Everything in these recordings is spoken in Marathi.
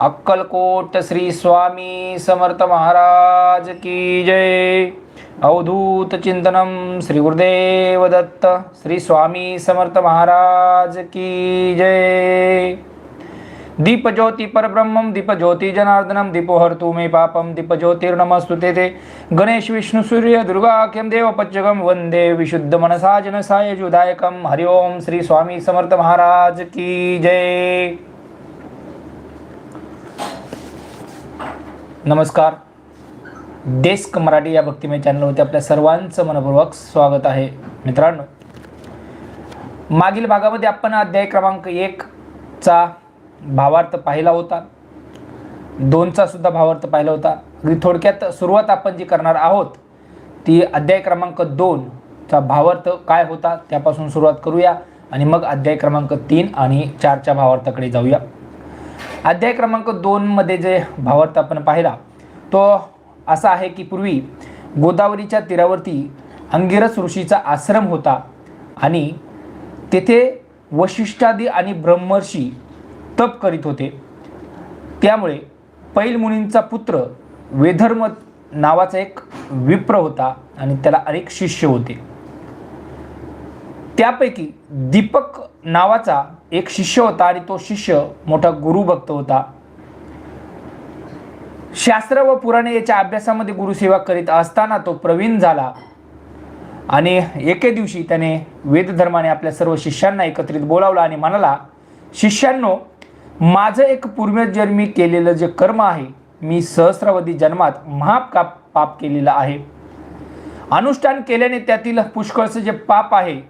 अक्कलकोट श्री स्वामी समर्थ महाराज की जय। अवधूत चिंतनम श्री गुरुदेव दत्त श्री स्वामी समर्थ महाराज की जय। दीपज्योती परब्रह्मं दीपज्योती जनार्दनं दीपो हर्तु मे पापं दीपज्योतिर्नमस्तुते ते गणेश विष्णु सूर्य दुर्गाख्यं देवपच्चकं वंदे विशुद्ध मनसा जनसायजुदायकं हरि ओम श्री स्वामी समर्थ महाराज की जय। नमस्कार. डेस्क मराठी या भक्तिमय चॅनलवरती आपल्या सर्वांचं मनपूर्वक स्वागत आहे. मित्रांनो मागील भागामध्ये आपण अध्याय क्रमांक एक चा भावार्थ पाहिला होता. दोनचा सुद्धा भावार्थ पाहिला होता. अगदी थोडक्यात सुरुवात आपण जी करणार आहोत ती अध्याय क्रमांक दोनचा भावार्थ काय होता त्यापासून सुरुवात करूया आणि मग अध्याय क्रमांक तीन आणि चारच्या भावार्थाकडे जाऊया. अध्याय क्रमांक दोनमध्ये जे भावार्थ आपण पाहिला तो असा आहे की पूर्वी गोदावरीच्या तीरावरती अंगिरस ऋषीचा आश्रम होता आणि तेथे वशिष्ठादी आणि ब्रह्मर्षी तप करीत होते. त्यामुळे पैल मुनींचा पुत्र वेधर्म नावाचा एक विप्र होता आणि त्याला अनेक शिष्य होते. त्यापैकी दीपक नावाचा एक शिष्य होता आणि तो शिष्य मोठा गुरुभक्त होता. शास्त्र व पुराणे याच्या अभ्यासामध्ये गुरुसेवा करीत असताना तो प्रवीण झाला. आणि एके दिवशी त्याने वेदधर्माने आपल्या सर्व शिष्यांना एकत्रित बोलावलं आणि म्हणाला शिष्यांनो माझं एक पूर्वजन्मी केलेलं जे कर्म आहे मी सहस्रावधी जन्मात महाप काप पाप केलेलं आहे. अनुष्ठान केल्याने त्यातील पुष्कळचं जे पाप आहे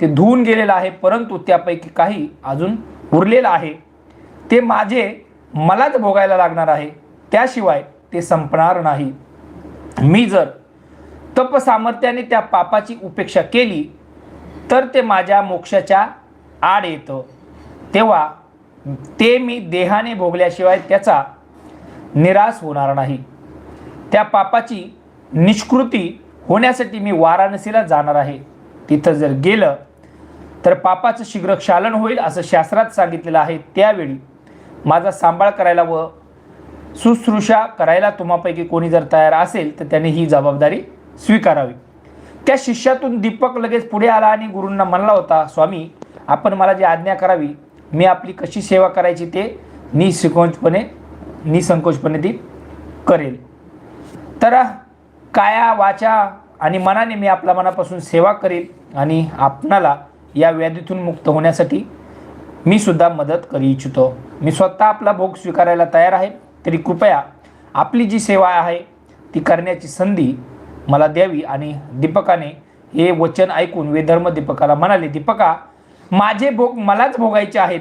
ते धुवून गेलेलं आहे परंतु त्यापैकी काही अजून उरलेलं आहे. ते माझे मलाच भोगायला लागणार आहे. त्याशिवाय ते संपणार नाही. मी जर तप सामर्थ्याने त्या पापाची उपेक्षा केली तर ते माझ्या मोक्षाच्या आड येतं. तेव्हा ते मी देहाने भोगल्याशिवाय त्याचा निराश होणार नाही. त्या पापाची निष्कृती होण्यासाठी मी वाराणसीला जाणार आहे. तिथं जर गेलं तर पापाचं शीघ्र क्षालन होईल असं शास्त्रात सांगितलेलं आहे. त्यावेळी माझा सांभाळ करायला व शुश्रूषा करायला तुम्हापैकी कोणी जर तयार असेल तर त्याने ही जबाबदारी स्वीकारावी. त्या शिष्यातून दीपक लगेच पुढे आला आणि गुरूंना म्हणला होता स्वामी आपण मला जी आज्ञा करावी मी आपली कशी सेवा करायची ते निसंकोचपणे निसंकोचपणे ती करेल. तर काया वाचा आणि मनाने मी आपल्या मनापासून सेवा करेल आणि आपणाला या व्याधीतून मुक्त होण्यासाठी मी सुद्धा मदत करू इच्छितो. मी स्वतः आपला भोग स्वीकारायला तयार आहे. तरी कृपया आपली जी सेवा आहे ती करण्याची संधी मला द्यावी आणि दीपकाने हे वचन ऐकून वेधर्म दीपकाला म्हणाले दीपका माझे भोग मलाच भोगायचे आहेत.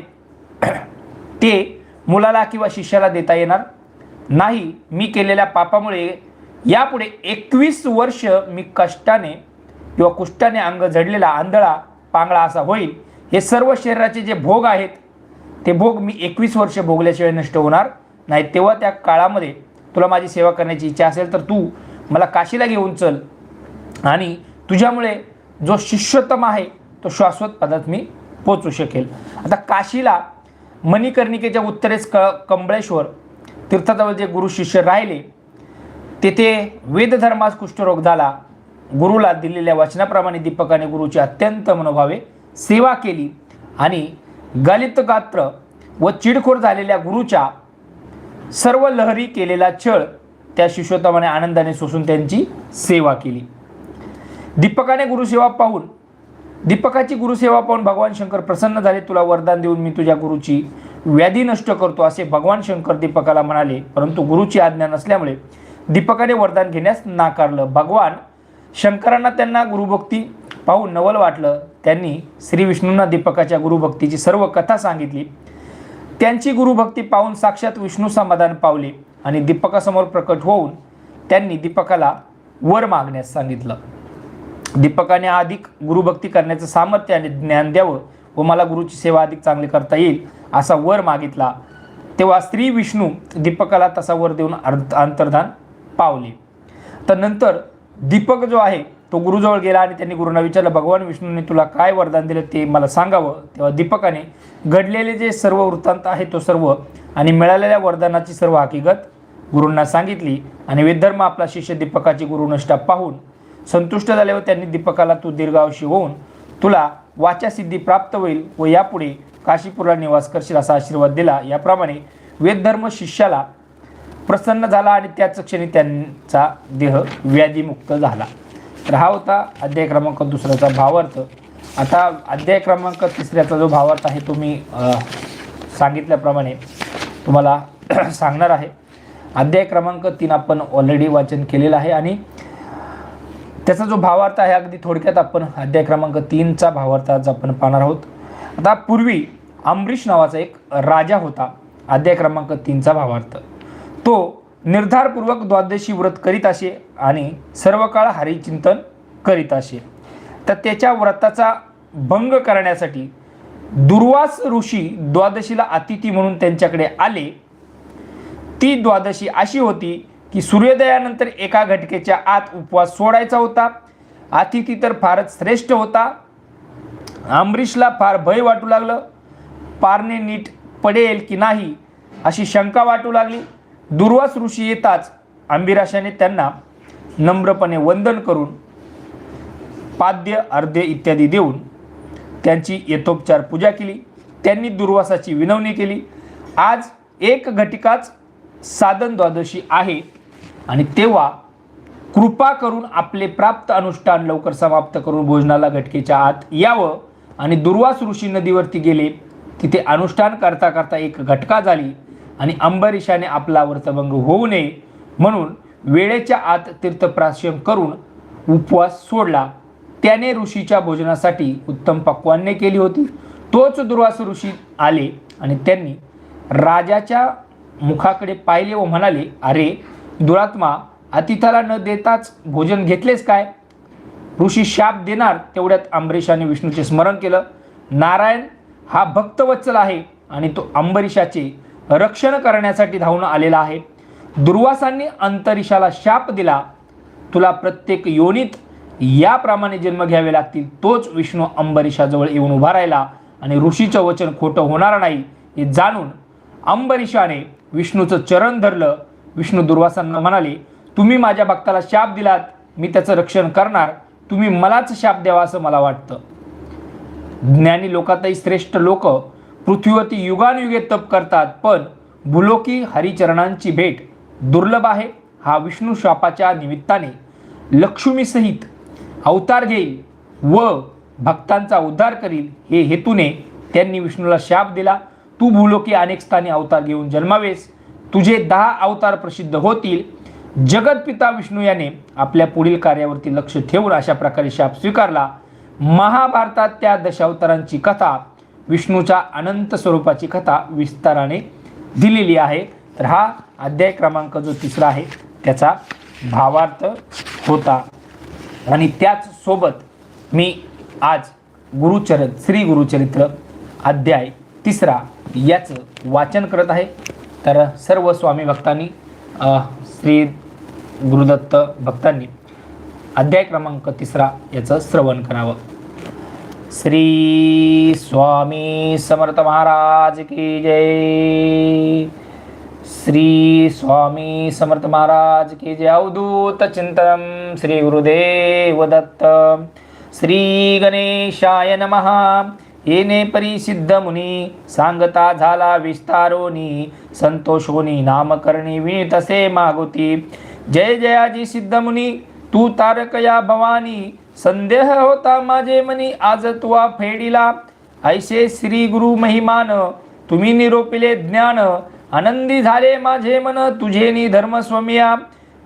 ते मुलाला किंवा शिष्याला देता येणार नाही. मी केलेल्या पापामुळे यापुढे एकवीस वर्ष मी कष्टाने किंवा कुष्टाने अंग झडलेला आंधळा पांगळा असा होईल. हे सर्व शरीराचे जे भोग आहेत ते भोग मी एकवीस वर्ष भोगल्याशिवाय नष्ट होणार नाही. तेव्हा त्या काळामध्ये तुला माझी सेवा करण्याची इच्छा असेल तर तू मला काशीला घेऊन चल. आणि तुझ्यामुळे जो शिष्योत्तम आहे तो शाश्वत पदात मी पोचू शकेल. आता काशीला मणिकर्णिकेच्या उत्तरेस क कंबळेश्वर तीर्थाजवळ जे गुरु शिष्य राहिले तेथे वेदधर्मास कुष्ठरोग झाला. गुरुला दिलेल्या वचनाप्रमाणे दीपकाने गुरुची अत्यंत मनोभावे सेवा केली. आणि गलित गात्र व चिडखोर झालेल्या गुरुच्या सर्व लहरी केलेला छळ त्या शिष्योत्तमाने आनंदाने सोसून त्यांची सेवा केली. दीपकाने गुरुसेवा पाहून दीपकाची गुरुसेवा पाहून भगवान शंकर प्रसन्न झाले. तुला वरदान देऊन मी तुझ्या गुरुची व्याधी नष्ट करतो असे भगवान शंकर दीपकाला म्हणाले. परंतु गुरुची आज्ञा नसल्यामुळे दीपकाने वरदान घेण्यास नाकारलं. भगवान शंकरांना त्यांना गुरुभक्ती पाहून नवल वाटलं. त्यांनी श्री विष्णूंना दीपकाच्या गुरुभक्तीची सर्व कथा सांगितली. त्यांची गुरुभक्ती पाहून साक्षात विष्णू समाधान पावले आणि दीपकासमोर प्रकट होऊन त्यांनी दीपकाला वर मागण्यास सांगितलं. दीपकाने अधिक गुरुभक्ती करण्याचं सामर्थ्य आणि ज्ञान द्यावं व मला गुरुची सेवा अधिक चांगली करता येईल असा वर मागितला. तेव्हा स्त्री विष्णू दीपकाला तसा वर देऊन अर्ध अंतर्धान पावले. तर नंतर दीपक जो आहे तो गुरुजवळ गेला आणि त्यांनी गुरुंना विचारलं भगवान विष्णूने तुला काय वरदान दिलं ते मला सांगावं. तेव्हा दीपकाने घडलेले जे सर्व वृत्तांत आहे तो सर्व आणि मिळालेल्या वरदानाची सर्व हकीकत गुरूंना सांगितली आणि वेदधर्म आपला शिष्य दीपकाची गुरुनिष्ठा पाहून संतुष्ट झाले व त्यांनी दीपकाला तू दीर्घावशी होऊन तुला वाचासिद्धी प्राप्त होईल व यापुढे काशीपूरला निवास करशील असा आशीर्वाद दिला. याप्रमाणे वेदधर्म शिष्याला प्रसन्न झाला आणि त्याच क्षणी त्यांचा देह व्याधीमुक्त झाला. तर हा होता अध्याय क्रमांक दुसऱ्याचा भावार्थ. आता अध्याय क्रमांक तिसऱ्याचा जो भावार्थ आहे तो मी सांगितल्याप्रमाणे तुम्हाला सांगणार आहे. अध्याय क्रमांक तीन आपण ऑलरेडी वाचन केलेलं आहे आणि त्याचा जो भावार्थ आहे अगदी थोडक्यात आपण अध्याय क्रमांक तीनचा भावार्थ आज आपण पाहणार आहोत. आता पूर्वी अमरीश नावाचा एक राजा होता अध्याय क्रमांक तीनचा भावार्थ. तो निर्धारपूर्वक द्वादशी व्रत करीत असे आणि सर्व काळ हरिचिंतन करीत असे. तर त्याच्या व्रताचा भंग करण्यासाठी दुर्वास ऋषी द्वादशीला अतिथी म्हणून त्यांच्याकडे आले. ती द्वादशी अशी होती की सूर्योदयानंतर एका घटकेच्या आत उपवास सोडायचा होता. अतिथी तर फारच श्रेष्ठ होता. आंबरीशला फार भय वाटू लागलं. पारणे नीट पडेल की नाही अशी शंका वाटू लागली. दुर्वास ऋषी येताच आंबिराशाने त्यांना नम्रपणे वंदन करून पाद्य अर्ध्य इत्यादी देऊन त्यांची यथोपचार पूजा केली. त्यांनी दुर्वासाची विनवणी केली. आज एक घटिकाच साधन द्वादशी आहे आणि तेव्हा कृपा करून आपले प्राप्त अनुष्ठान लवकर समाप्त करून भोजनाला घटकेच्या आत यावं आणि दुर्वास ऋषी नदीवरती गेले. तिथे अनुष्ठान करता करता एक घटका झाली. आणि अंबरीशाने आपला व्रतभंग होऊ नये म्हणून वेळेच्या आत तीर्थप्राशन करून उपवास सोडला. त्याने ऋषीच्या भोजनासाठी उत्तम पक्वान्ने केली होती. तोच दुर्वास ऋषी आले आणि त्यांनी राजाच्या मुखाकडे पाहिले व म्हणाले अरे दुरात्मा अतिथाला न देताच भोजन घेतलेस काय? ऋषी शाप देणार तेवढ्यात अंबरीशाने विष्णूचे स्मरण केलं. नारायण हा भक्तवत्सल आहे आणि तो अंबरीशाचे रक्षण करण्यासाठी धावून आलेला आहे. दुर्वासांनी अंतरिशाला शाप दिला. तुला प्रत्येक योनीत याप्रमाणे जन्म घ्यावे लागतील. तोच विष्णू अंबरीशाजवळ येऊन उभा राहिला आणि ऋषीचं वचन खोटं होणार नाही हे जाणून अंबरीशाने विष्णूचं चरण धरलं. विष्णू दुर्वासांना म्हणाले तुम्ही माझ्या भक्ताला शाप दिलात. मी त्याचं रक्षण करणार. तुम्ही मलाच शाप द्यावा असं मला वाटतं. ज्ञानी लोकातही श्रेष्ठ लोक पृथ्वीवरती युगानुयुगे तप करतात पण भूलोकी हरिचरणांची भेट दुर्लभ आहे हा विष्णू शापाच्या निमित्ताने. लक्ष्मीसहित अवतार घेईल व भक्तांचा उद्धार करील हे हेतूने त्यांनी विष्णूला शाप दिला. तू भूलोकी अनेक स्थानी अवतार घेऊन जन्मावेस. तुझे दहा अवतार प्रसिद्ध होतील. जगतपिता विष्णू याने आपल्या पुढील कार्यावरती लक्ष ठेवून अशा प्रकारे शाप स्वीकारला. महाभारतात त्या दशावतारांची कथा विष्णूच्या अनंत स्वरूपाची कथा विस्ताराने दिलेली आहे. तर हा अध्याय क्रमांक जो तिसरा आहे त्याचा भावार्थ होता. आणि त्याच सोबत मी आज गुरुचरित श्री गुरुचरित्र अध्याय तिसरा याचं वाचन करत आहे. तर सर्व स्वामी भक्तांनी श्री गुरुदत्त भक्तांनी अध्याय क्रमांक तिसरा याचं श्रवण करावं. श्री स्वामी समर्थ महाराज की जय। श्री स्वामी समर्थ महाराज की जय। अवधूत चिंतन श्री गुरुदेव दत्त। श्री गणेशाय नमः। येणे परिसिद्ध मुनी सांगता झाला विस्तारोनी संतोषोनी नामकरणी विणी तसे मागोती। जय जयाजी सिद्ध मुनी तू तारकया भवानी संदेह होता माझे मनी आज तुवा फेडिला. ऐसे श्री गुरु महिमान तुम्ही निरोपिले ज्ञान. आनंदी झाले माझे मन तुझे नि धर्मस्वमिया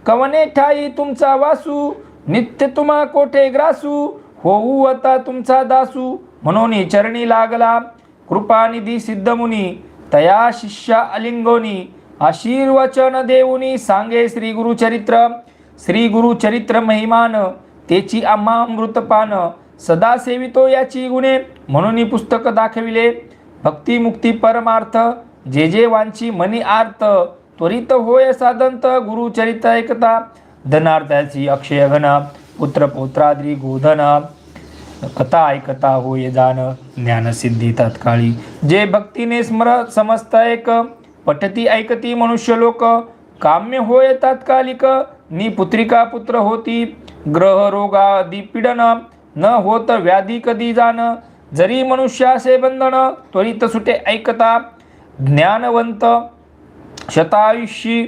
कवने ठाई तुमचा वासू नित्य तुम्हा कोठे ग्रासू? होऊ आता तुमचा दासू म्हणून चरणी लागला. कृपानिधी सिद्धमुनी तया शिष्या अलिंगोनी. आशीर्वचन देऊनी सांगे श्री गुरुचरित्र. श्री गुरुचरित्र महिमान तेची आम्हा अमृतपान सदा सेवितो याची गुणे म्हणून पुस्तक दाखविले. भक्तिमुक्ती परमार्थ जे जे वांची मनी आर्त त्वरित होय साधंत गुरुचरित ऐकता धनार्थाची अक्षय घन पुत्र पौत्राद्री गोधन. कथा ऐकता होय जाण ज्ञानसिद्धी तत्काळी. जे भक्तीने स्मर समस्त एक पठती ऐकती मनुष्य लोक काम्य होय तात्कालिक नी पुत्रिका पुत्र होती ग्रह रोगादी पीडन न होत व्याधी कधी जाण जरी मनुष्यासे बंधन त्वरित सुटे ऐकता ज्ञानवंत शतायुष्यी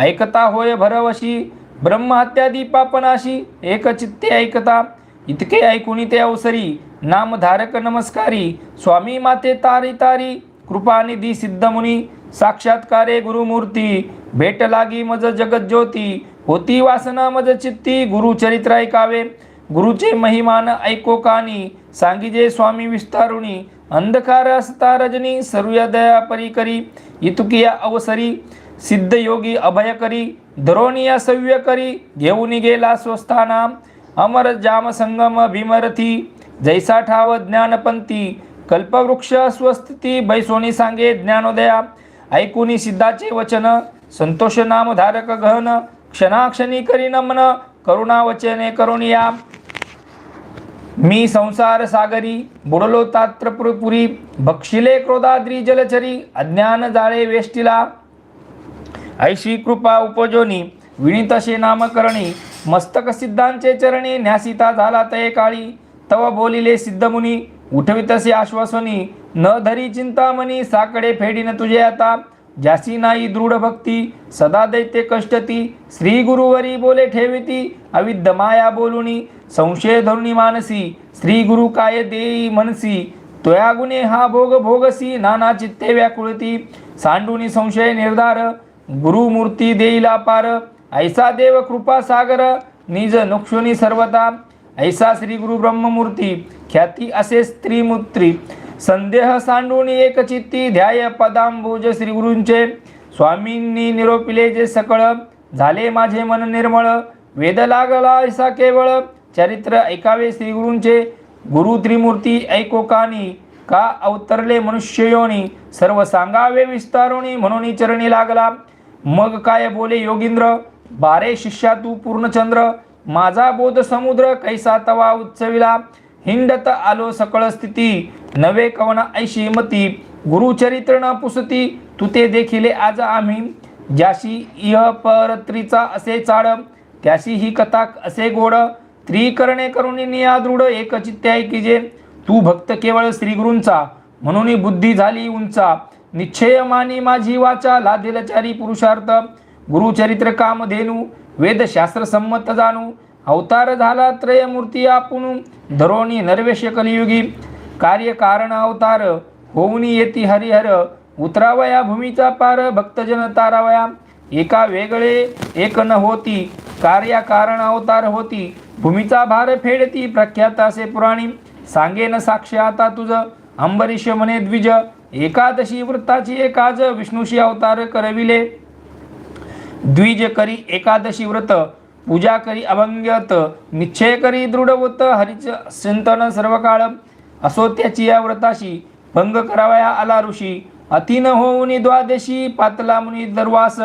ऐकता होय भरवशी ब्रह्महत्यादी पापनाशी एकचित्ते ऐकता इतके ऐकुनी ते अवसरी नामधारक नमस्कारी स्वामी माते तारी तारी कृपानिधी सिद्धमुनी साक्षात्कारे गुरुमूर्ती भेट लागी मज जगत ज्योती होती वासना मज चित्ती गुरुचरित्र ऐकावे. गुरुचे महिमान ऐको कानी सांगिजे स्वामी विस्तारुणी अंधकार असता रजनी सर्व दया परी करी इतुकिया अवसरी सिद्ध योगी अभय करी धरोनिया सव्य करी घेऊन गेला स्वस्थाना अमर जाम संगम भीमरथी जैसा ठाव ज्ञानपंथी कल्पवृक्ष स्वस्थिती बैसोनी सांगे ज्ञानोदया ऐकुनी सिद्धाचे वचन संतोष नाम धारक गहन क्षणाक्षणी करी नमन करुणा वचने करुणिया। मी संसार सागरी बुडलो तात्रपुरी भक्षिले क्रोधाद्री जलचरी अज्ञान जाळे वेष्टीला। ऐशी कृपा उपजोनी विणितसे नामकरणी मस्तक सिद्धांचे चरणी न्यासिता झाला तये काळी। तव बोलिले सिद्धमुनी उठवितसे आश्वासनी न धरी चिंतामणी साकडे फेडीन तुझे आता। जासी नाही दृढ भक्ती सदा दैत्य कष्टती श्री गुरुवरी बोले ठेविती अविद्य माया बोलुनी संशय धरुणी मानसी श्री गुरु काय देई मनसी तोया गुणे हा भोग भोगसी नाना चित्ते व्याकुळती सांडुनी संशय निर्धार गुरुमूर्ती देईला पार ऐसा देव कृपा सागर निज नुक्षुनी सर्वता ऐसा श्री गुरु ब्रह्ममूर्ती ख्याती असे स्त्रीमूत्री संदेह सांडून एकचित्ती ध्याय पदांबुज श्री गुरूंचे स्वामींनी निरोपिले जे सकळ झाले माझे मन निर्मळ वेद लागला ऐसा केवळ चरित्र ऐकावे श्री गुरूंचे गुरु त्रिमूर्ती ऐको कानी का अवतरले मनुष्य योनी सर्व सांगावे विस्तारुणी म्हणून चरणी लागला मग काय बोले योगींद्र बारे शिष्या तू पूर्णचंद्र माझा बोध समुद्र कैसा तवा उत्सविला हिंडत आलो सकळ स्थिती. नवे कवन ऐशी मती. गुरुचरित्र न पुसती. तू ते देखिले आज आम्ही. ज्याशी इह परत्रीचा असे चाड त्याशी ही कथा असे गोड त्रिकरणे करुणी निया दृढ एकचित्ते ऐकिजे तू भक्त केवळ श्रीगुरूंचा म्हणून बुद्धी झाली उंचा. निश्चय मानी माझी वाचा लादिलचारी पुरुषार्थ. गुरुचरित्र कामधेनू वेदशास्त्र संमत जाणू अवतार झाला त्रयमूर्ती आपण धरोणी नरवेश कलियुगी कार्य कारण अवतार होऊनी येती हरिहर उतरावया भूमीचा पार भक्तजन तारावया एका वेगळे एक न होती कार्या कारण अवतार होती भूमीचा भार फेडती प्रख्यात असे पुराणी सांगेन साक्ष आता तुझ अंबरीश म्हणे द्विज एकादशी वृत्ताची एकाज विष्णूशी अवतार करविले द्विज करी एकादशी व्रत पूजा करी अभंग्यत निश्चय करी दृढवत हरिच चिंतन सर्व काळ असो त्याची या व्रताशी भंग करावया आला ऋषी. अतिन होऊनी द्वादशी पातला मुनी दरवास.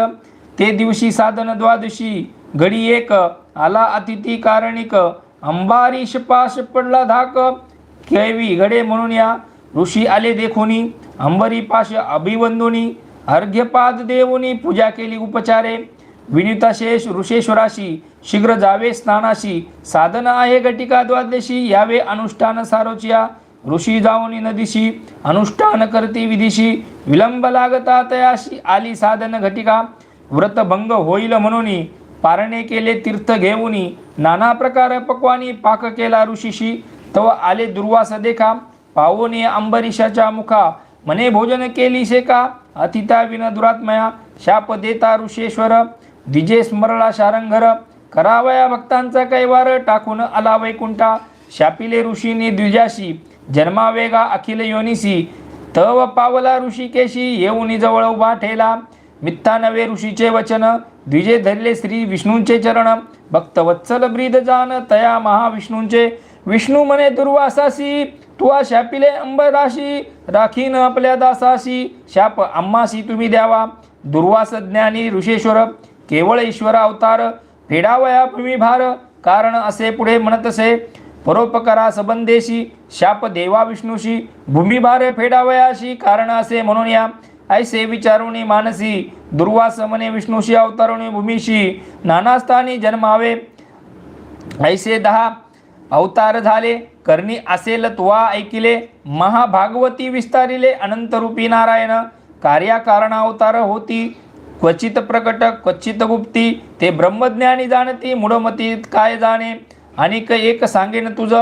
ते दिवशी साधन द्वादशी घडी एक. आला अतिथी कारणिक. अंबारीश पाश पडला धाक. केळवी घडे म्हणून या. ऋषी आले देखोनी. अंबरी पाश अभिवंदुनी. अर्घ्यपाद देवनी पूजा केली उपचारे. विनिताशेष ऋषेश्वराशी शीघ्र जावे स्नानाशी. साधन आहे घटिका द्वादशी यावे अनुष्ठान सारोचिया. ऋषी जाऊनी नदीशी अनुष्ठान करते विधीशी. विलंब लागता तयाशी आली साधन घटिका. व्रतभंग होईल म्हणून पारणे केले तीर्थ घेऊनी. नाना प्रकार पक्वानी पाक केला ऋषीशी. तव आले दुर्वास देखा. पावोनी अंबरीशाच्या मुखा. मने भोजन केली शेका. अतिता विन दुरात्मया शाप देता ऋषेश्वर द्विजे स्मरला शारंगर करावया भक्तांचा कैवार टाकून आला वैकुंठा शापिले ऋषीने द्विजाशी जन्मावेगा अखिल योनिसी तव पावला ऋषिकेशी येऊनी जवळ उभा ठेला मित्ता नवे ऋषीचे वचन द्विजे धरले श्री विष्णूंचे चरण भक्त वत्सल ब्रीद जान तया महाविष्णूंचे विष्णू मने दुर्वासासी तुवा शापिले अंबराशी राखीन आपल्या दासाशी शाप अम्माशी तुम्ही द्यावा. दुर्वास ज्ञानी ऋषेश्वर केवळ ईश्वर अवतार फेडावया भूमिभार कारण असे पुढे म्हणतसे. परोपकारा सबंदेशी शाप देवा विष्णूशी भूमिभार फेडावयाशी कारण असे म्हणून या. ऐसे विचारुणी मानसी दुर्वास मने विष्णूशी अवतारुणी भूमीशी नानास्थानी जन्मावे. ऐसे दहा अवतार झाले करणी असेल त्वा ऐकिले महाभागवती विस्तारिले अनंतरूपी नारायण. कार्याकारणावतार होती क्वचित प्रकट क्वचित गुप्ती ते ब्रह्मज्ञानी जाणती मुडमती काय जाणे? अनेक एक सांगेन तुझ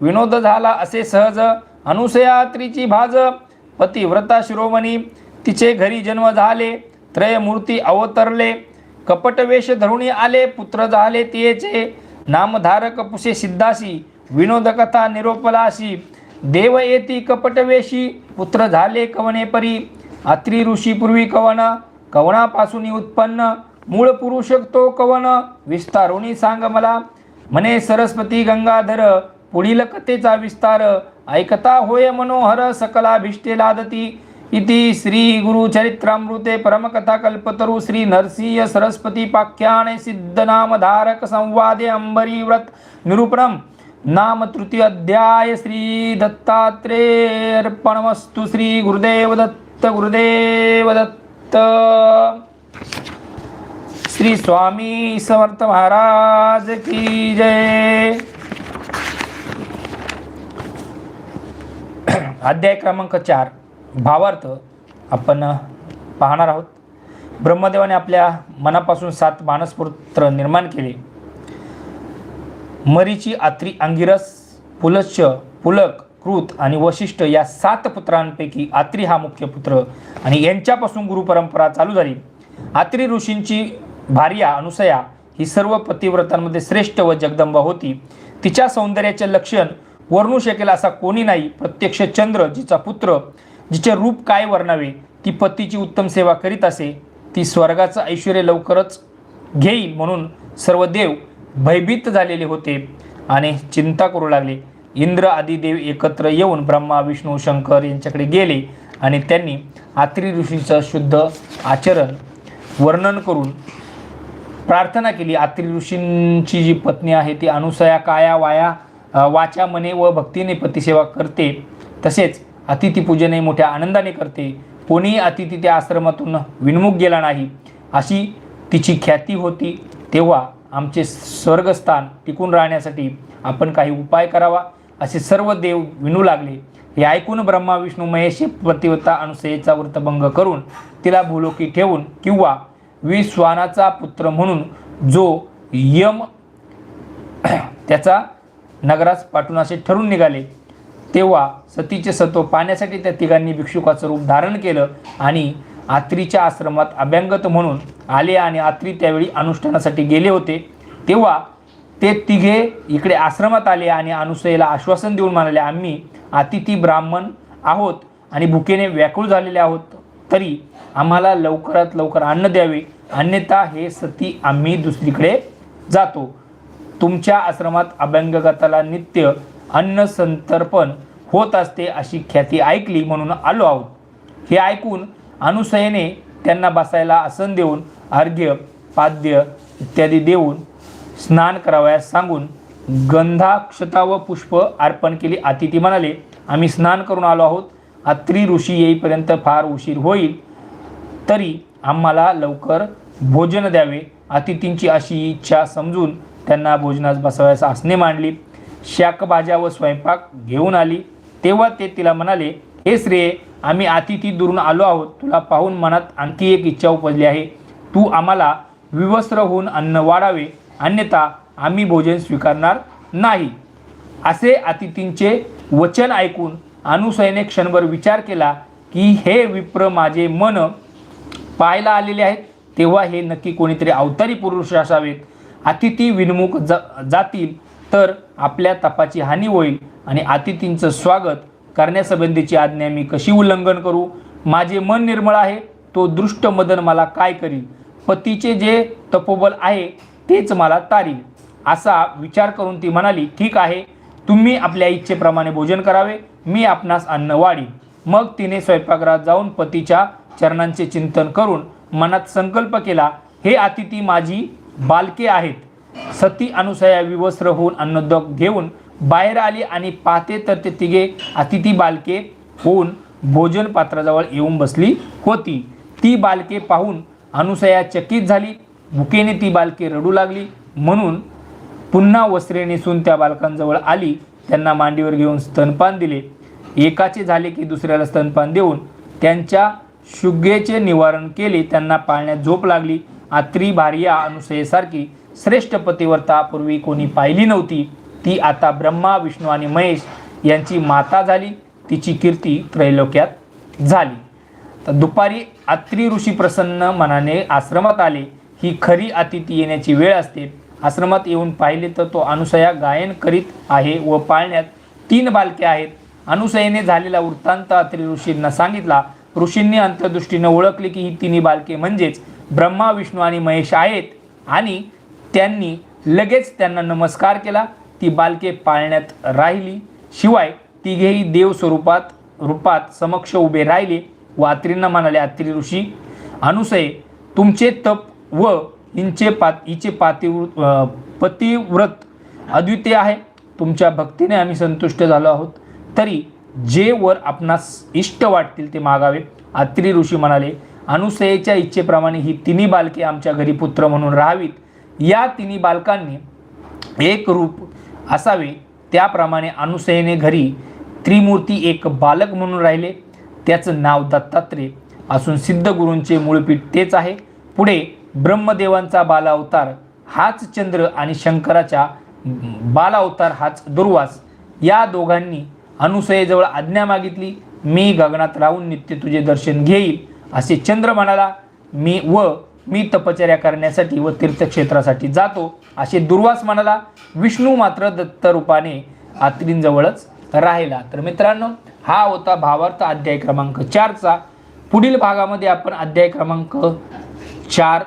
विनोद झाला असे सहज अनुसयात्रीची भाज पतिव्रता शिरोमणी तिचे घरी जन्म झाले त्रयमूर्ती अवतरले कपटवेश धरुणी आले पुत्र झाले तियेचे नामधारक पुसे सिद्धासी विनोदकथा निरोपलासी देव येती कपटवेशी पुत्र झाले कवने परी अत्री ऋषीपूर्वी कवन कवनापासून उत्पन्न मूळ पुरुष तो कवन विस्तारुणी सांग मला. मने सरस्वती गंगाधर पुढील कथेचा विस्तार ऐकता होय मनोहर सकलाभिष्टे लादती. इति श्री गुरुचरित्रामृते परमकथाकल्पतरु श्री नरसिंह सरस्वती पाख्याने सिद्धनामधारक संवादे अंबरी व्रत निरूपणम। नाम तृतीय अध्याय श्री दत्तात्रेयर्पणमस्तु श्री गुरुदेव दत्त गुरुदेव दत्त। श्री स्वामी समर्थ महाराज की जय। अध्याय क्रमांक चार। भावार्थ आपण पाहणार आहोत. ब्रह्मदेवाने आपल्या मनापासून सात मानसपुत्र निर्माण केले. मरीची आत्री अंगिरस पुलश्च पुलक कृत आणि वशिष्ठ या सात पुत्रांपैकी आत्री हा मुख्य पुत्र आणि यांच्यापासून गुरुपरंपरा चालू झाली. आत्री ऋषींची भार्या अनुसया ही सर्व पतिव्रतांमध्ये श्रेष्ठ व जगदंबा होती. तिच्या सौंदर्याचे लक्षण वर्णू शकेल असा कोणी नाही प्रत्यक्ष चंद्र जिचा पुत्र जिचे रूप काय वर्णावे ती पतीची उत्तम सेवा करीत असे ती स्वर्गाचं ऐश्वर लवकरच घेईल म्हणून सर्व देव भयभीत झालेले होते आणि चिंता करू लागले. इंद्र आदी देव एकत्र येऊन ब्रह्मा विष्णू शंकर यांच्याकडे गेले आणि त्यांनी आत्री ऋषींचं शुद्ध आचरण वर्णन करून प्रार्थना केली. आत्री ऋषींची जी पत्नी आहे ती अनुसया काया वाया वाचा मने व भक्तीने पतिसेवा करते. तसेच अतिथीपूजनही मोठ्या आनंदाने करते. कोणीही अतिथी त्या आश्रमातून विनमुख गेला नाही. अशी तिची ख्याती होती. तेव्हा आमचे स्वर्गस्थान टिकून राहण्यासाठी आपण काही उपाय करावा असे सर्व देव विनू लागले. हे ऐकून ब्रह्मा विष्णू महेश पतिवता अनुसयेचा वृत्तभंग करून तिला भूलोकी ठेवून किंवा विश्वानाचा पुत्र म्हणून जो यम त्याचा नगरास पाठवून असे ठरून निघाले. तेव्हा सतीचे सत्व पाहण्यासाठी त्या तिघांनी भिक्षुकाचं रूप धारण केलं आणि आत्रीच्या आश्रमात अभ्यंगत म्हणून आले आणि आत्री त्यावेळी अनुष्ठानासाठी गेले होते. तेव्हा ते तिघे इकडे आश्रमात आले आणि अनुसयेला आश्वासन देऊन म्हणाले आम्ही अतिथी ब्राह्मण आहोत आणि भुकेने व्याकुळ झालेले आहोत. तरी आम्हाला लवकरात लवकर अन्न द्यावे. अन्यथा हे सती आम्ही दुसरीकडे जातो. तुमच्या आश्रमात अभ्यंगताला नित्य अन्न संतर्पण होत असते अशी ख्याती ऐकली म्हणून आलो आहोत. हे ऐकून अनुसयेने त्यांना बसायला आसन देऊन अर्घ्य पाद्य इत्यादी देऊन स्नान करावयास सांगून गंधाक्षता व पुष्प अर्पण केली. अतिथी म्हणाले आम्ही स्नान करून आलो आहोत. अत्री ऋषी येईपर्यंत फार उशीर होईल. तरी आम्हाला लवकर भोजन द्यावे. अतिथींची अशी इच्छा समजून त्यांना भोजनास बसवायस आसने मांडली. शाकभाज्या व स्वयंपाक घेऊन आली. तेव्हा ते तिला म्हणाले हे श्रेय आम्ही अतिथी दुरून आलो आहोत. तुला पाहून मनात आणखी एक इच्छा उपजली आहे. तू आम्हाला विवस्त्र होऊन अन्न वाढावे. अन्यथा आम्ही भोजन स्वीकारणार नाही. असे अतिथींचे वचन ऐकून अनुसयने क्षणभर विचार केला की हे विप्र माझे मन पाहायला आलेले आहेत. तेव्हा हे नक्की कोणीतरी अवतारी पुरुष असावेत. अतिथी विनमुख जा जातील. तर आपल्या तपाची हानी होईल आणि अतिथींचं स्वागत करण्यासंबंधीची आज्ञा मी कशी उल्लंघन करू? माझे मन निर्मळ आहे तो दृष्ट मदन मला काय करील? पतीचे जे तपोबल आहे तेच मला तारील. असा विचार करून ती म्हणाली ठीक आहे तुम्ही आपल्या इच्छेप्रमाणे भोजन करावे मी आपणास अन्न वाढीन. मग तिने स्वयंपाकघरात जाऊन पतीच्या चरणांचे चिंतन करून मनात संकल्प केला हे अतिथी माझी बालके आहेत सती अनुसया विवस्त्र होऊन अन्नोदक घेऊन बाहेर आली आणि पाहते तर ते तिघे अतिथी बालके होऊन भोजन पात्राजवळ येऊन बसली होती. ती बालके पाहून अनुसया चकित झाली. भुकेने ती बालके रडू लागली. म्हणून पुन्हा वस्त्रे नेसून त्या बालकांजवळ आली. त्यांना मांडीवर घेऊन स्तनपान दिले. एकाचे झाले की दुसऱ्याला स्तनपान देऊन त्यांच्या शुगेचे निवारण केले. त्यांना पाळण्यात झोप लागली. आत्री भार्या अनुसयेसारखी श्रेष्ठ पतिव्रता पूर्वी कोणी पाहिली नव्हती. ती आता ब्रह्मा विष्णू आणि महेश यांची माता झाली. तिची कीर्ती त्रैलोक्यात झाली. तर दुपारी अत्री ऋषी प्रसन्न मनाने आश्रमात आले. ही खरी अतिथी येण्याची वेळ असते. आश्रमात येऊन पाहिले तर तो अनुसया गायन करीत आहे व पाळण्यात तीन बालके आहेत. अनुसयेने झालेला वृत्तांत अत्री ऋषींना सांगितला. ऋषींनी अंतर्दृष्टीनं ओळखले की ही तिन्ही बालके म्हणजेच ब्रह्मा विष्णू आणि महेश आहेत आणि त्यांनी लगेच त्यांना नमस्कार केला. ती बालके पाळण्यात राहिली. शिवाय तिघेही देव स्वरूपात रूपात समक्ष उभे राहिले व अत्रींना म्हणाले अत्री ऋषी अनुसये तुमचे तप व हिंचे पात हिचे पातिवृत पतिव्रत अद्वितीय आहे. तुमच्या भक्तीने आम्ही संतुष्ट झालो आहोत. तरी जे वर आपणास इष्ट वाटतील ते मागावे. अत्री ऋषी म्हणाले अनुसयेच्या इच्छेप्रमाणे ही तिन्ही बालके आमच्या घरी पुत्र म्हणून राहावीत. या तिन्ही बालकांनी एक रूप असावे. त्याप्रमाणे अनुसयेने घरी त्रिमूर्ती एक बालक म्हणून राहिले. त्याचं नाव दत्तात्रय. असून सिद्धगुरूंचे मूळपीठ तेच आहे. पुढे ब्रह्मदेवांचा बालावतार हाच चंद्र आणि शंकराच्या बालावतार हाच दुर्वास. या दोघांनी अनुसयेजवळ आज्ञा मागितली. मी गगनात राहून नित्य तुझे दर्शन घेईल. असे चंद्र म्हणाला मी व मी तपचर्या करण्यासाठी व तीर्थक्षेत्रासाठी जातो असे दुर्वास म्हणाला विष्णू मात्र दत्त रूपाने आत्रींजवळच राहिला. तर मित्रांनो हा होता भावार्थ अध्याय क्रमांक चारचा. पुढील भागामध्ये आपण अध्याय क्रमांक चार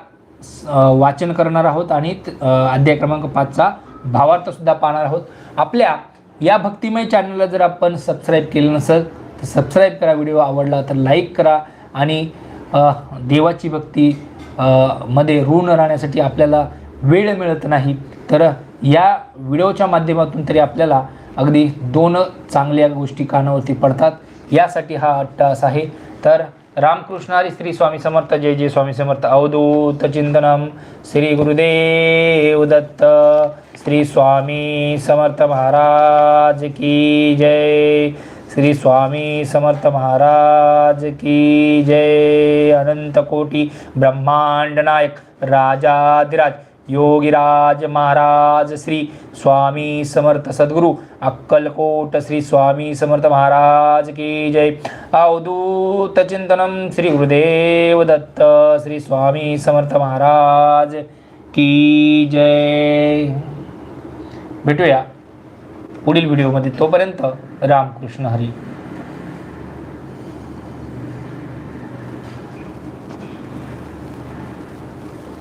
वाचन करणार आहोत आणि अध्याय क्रमांक पाचचा भावार्थसुद्धा पाहणार आहोत. आपल्या या भक्तिमय चॅनलला जर आपण सबस्क्राईब केलं नसेल तर सबस्क्राईब करा. व्हिडिओ आवडला तर लाईक करा आणि देवाची भक्ती मध्ये ऋण राहण्यासाठी आपल्याला वेळ मिळत नाही. तर या व्हिडिओच्या माध्यमातून तरी आपल्याला अगदी दोन चांगल्या गोष्टी कानावरती पडतात. यासाठी हा अट्टास आहे. तर रामकृष्ण हरी श्री स्वामी समर्थ जय जय स्वामी समर्थ. अवधूत चिंतनम श्री गुरुदेव दत्त श्री स्वामी समर्थ महाराज की जय. श्री स्वामी समर्थ महाराज की जय। अनंत कोटी ब्रह्मांड नायक राजाधिराज योगीराज महाराज श्री स्वामी समर्थ सद्गुरू अक्कलकोट श्री स्वामी समर्थ महाराज की जय। अवधूत चिंतनम श्री गुरुदेव दत्त श्री स्वामी समर्थ महाराज की जय। भेटूया पुढील व्हिडिओमध्ये तोपर्यंत रामकृष्ण हरी.